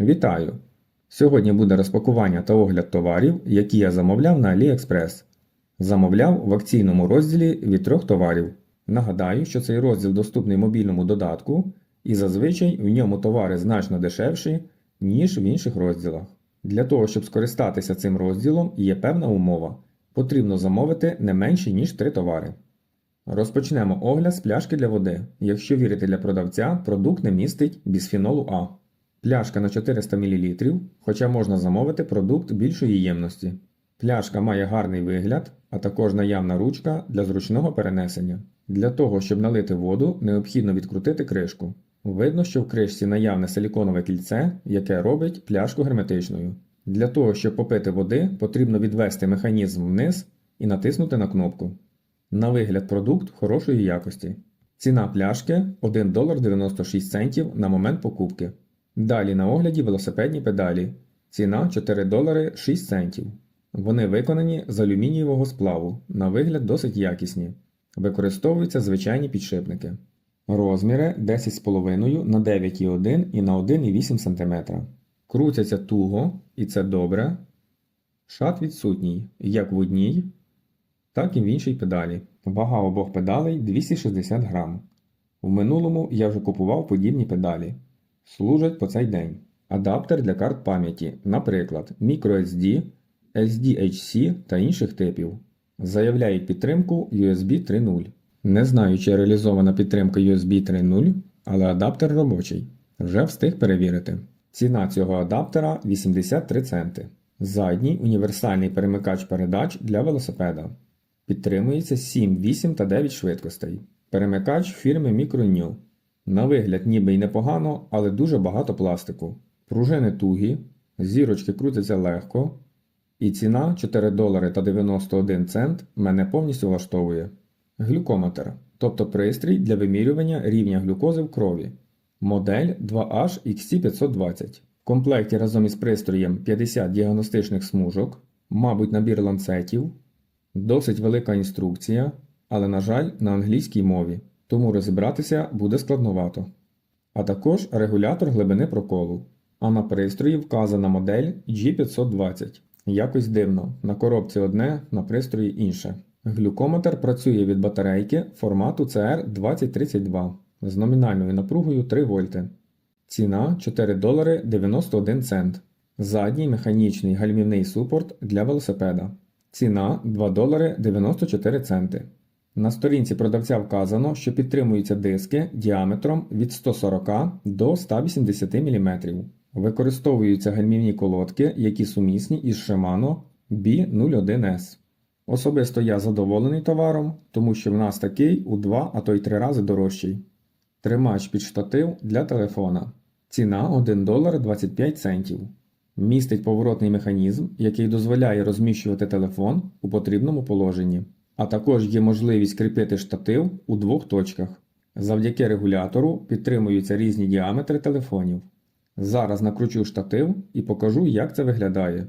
Вітаю! Сьогодні буде розпакування та огляд товарів, які я замовляв на AliExpress. Замовляв в акційному розділі від трьох товарів. Нагадаю, що цей розділ доступний мобільному додатку, і зазвичай в ньому товари значно дешевші, ніж в інших розділах. Для того, щоб скористатися цим розділом, є певна умова. Потрібно замовити не менше, ніж три товари. Розпочнемо огляд з пляшки для води. Якщо вірити для продавця, продукт не містить бісфінолу А. Пляшка на 400 мл, хоча можна замовити продукт більшої ємності. Пляшка має гарний вигляд, а також наявна ручка для зручного перенесення. Для того, щоб налити воду, необхідно відкрутити кришку. Видно, що в кришці наявне силіконове кільце, яке робить пляшку герметичною. Для того, щоб попити води, потрібно відвести механізм вниз і натиснути на кнопку. На вигляд продукт хорошої якості. Ціна пляшки 1 долар 96 центів на момент покупки. Далі на огляді велосипедні педалі. Ціна 4 долари 6 центів. Вони виконані з алюмінієвого сплаву, на вигляд досить якісні. Використовуються звичайні підшипники. Розміри 10,5 на 9,1 і на 1,8 см. Крутяться туго, і це добре. Шат відсутній, як в одній, так і в іншій педалі. Вага обох педалей 260 грам. В минулому я вже купував подібні педалі. Служать по цей день. Адаптер для карт пам'яті, наприклад, microSD, SDHC та інших типів. Заявляють підтримку USB 3.0. Не знаю, чи реалізована підтримка USB 3.0, але адаптер робочий. Вже встиг перевірити. Ціна цього адаптера 83 центи. Задній універсальний перемикач передач для велосипеда. Підтримується 7, 8 та 9 швидкостей. Перемикач фірми Micronew. На вигляд ніби й непогано, але дуже багато пластику. Пружини тугі, зірочки крутяться легко, і ціна 4 долари та 91 цент мене повністю влаштовує. Глюкометр, тобто пристрій для вимірювання рівня глюкози в крові. Модель 2H XT520. В комплекті разом із пристроєм 50 діагностичних смужок, мабуть, набір ланцетів, досить велика інструкція, але, на жаль, на англійській мові, тому розібратися буде складновато. А також регулятор глибини проколу. А на пристрої вказана модель G520. Якось дивно, на коробці одне, на пристрої інше. Глюкометр працює від батарейки формату CR2032 з номінальною напругою 3 вольти. Ціна 4 долари 91 цент. Задній механічний гальмівний супорт для велосипеда. Ціна 2 долари 94 центи. На сторінці продавця вказано, що підтримуються диски діаметром від 140 до 180 мм. Використовуються гальмівні колодки, які сумісні із Shimano B01S. Особисто я задоволений товаром, тому що в нас такий у 2, а то й 3 рази дорожчий. Тримач під штатив для телефона. Ціна 1 долар 25 центів. Містить поворотний механізм, який дозволяє розміщувати телефон у потрібному положенні. А також є можливість кріпити штатив у двох точках. Завдяки регулятору підтримуються різні діаметри телефонів. Зараз накручу штатив і покажу, як це виглядає.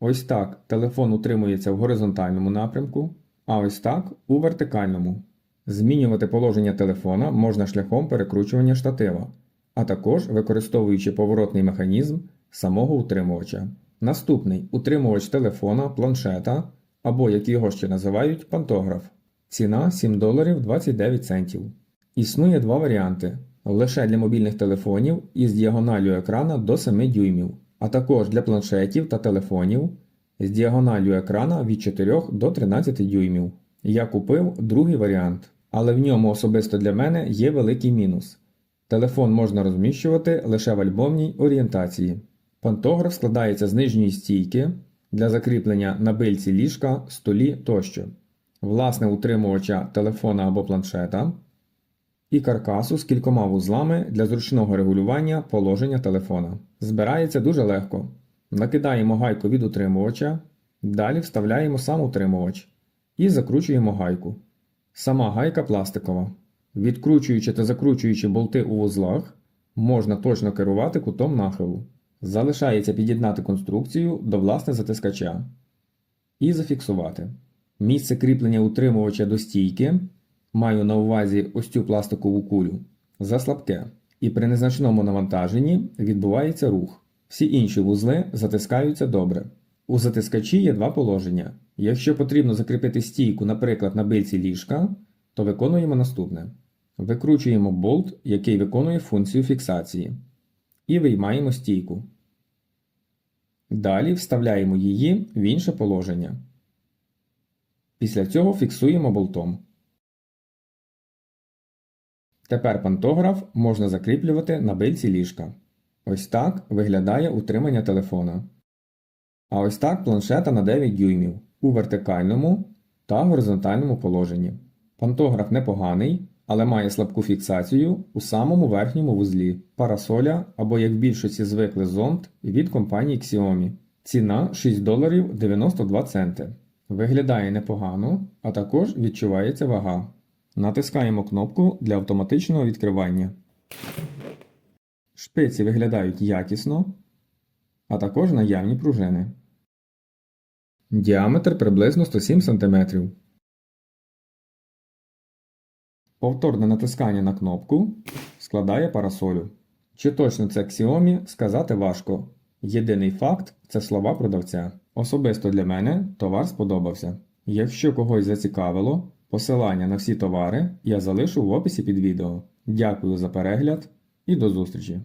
Ось так телефон утримується в горизонтальному напрямку, а ось так у вертикальному. Змінювати положення телефона можна шляхом перекручування штатива, а також використовуючи поворотний механізм самого утримувача. Наступний утримувач телефона, планшета або, як його ще називають, пантограф. Ціна 7 доларів 29 центів. Існує два варіанти: лише для мобільних телефонів із діагоналлю екрана до 7 дюймів, а також для планшетів та телефонів з діагоналлю екрана від 4 до 13 дюймів. Я купив другий варіант, але в ньому особисто для мене є великий мінус. Телефон можна розміщувати лише в альбомній орієнтації. Пантограф складається з нижньої стійки для закріплення на бильці ліжка, столі тощо, власне утримувача телефона або планшета і каркасу з кількома вузлами для зручного регулювання положення телефона. Збирається дуже легко. Накидаємо гайку від утримувача, далі вставляємо сам утримувач і закручуємо гайку. Сама гайка пластикова. Відкручуючи та закручуючи болти у вузлах, можна точно керувати кутом нахилу. Залишається під'єднати конструкцію до власне затискача і зафіксувати. Місце кріплення утримувача до стійки маю на увазі ось цю пластикову кулю заслабке, і при незначному навантаженні відбувається рух. Всі інші вузли затискаються добре. У затискачі є два положення. Якщо потрібно закріпити стійку, наприклад, на бильці ліжка, то виконуємо наступне: викручуємо болт, який виконує функцію фіксації, і виймаємо стійку. Далі вставляємо її в інше положення. Після цього фіксуємо болтом. Тепер пантограф можна закріплювати на бильці ліжка. Ось так виглядає утримання телефона. А ось так планшета на 9 дюймів у вертикальному та горизонтальному положенні. Пантограф непоганий, але має слабку фіксацію у самому верхньому вузлі парасоля або, як в більшості звикли зонд від компанії Xiaomi. Ціна 6 доларів 92 центи. Виглядає непогано, а також відчувається вага. Натискаємо кнопку для автоматичного відкривання. Шпиці виглядають якісно, а також наявні пружини. Діаметр приблизно 107 см. Повторне натискання на кнопку складає парасолю. Чи точно це Xiaomi, сказати важко. Єдиний факт це слова продавця. Особисто для мене товар сподобався. Якщо когось зацікавило, посилання на всі товари я залишу в описі під відео. Дякую за перегляд і до зустрічі!